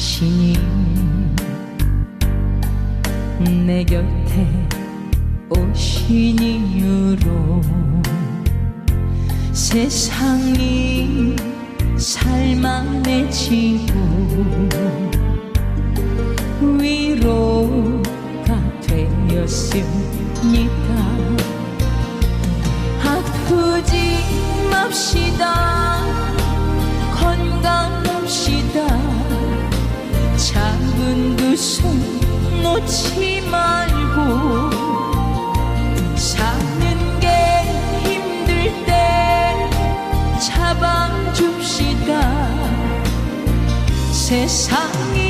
당신이. 내 곁에 오신 이유로 세상이 살만해지고 위로가 되었습니다. 아프지 맙시다 놓지 말고 사는 게 힘들 때 잡아줍시다. 세상이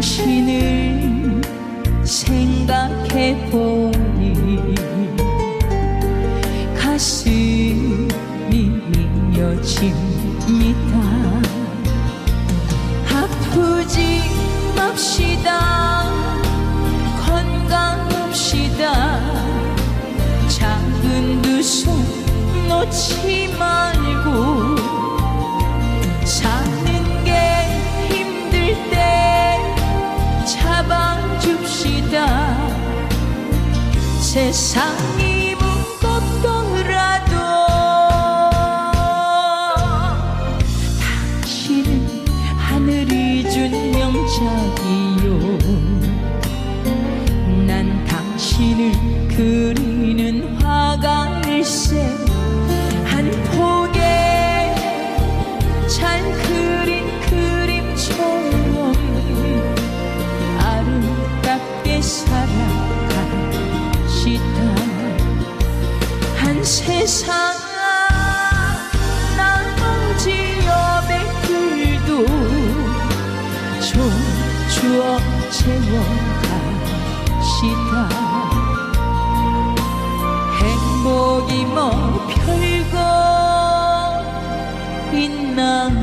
당신을 생각해 보니 가슴이 이어집니다. 아프지 맙시다 세상이 세상 나머지 여백들도 좀주어 채워가시다. 행복이 뭐 별거 있나?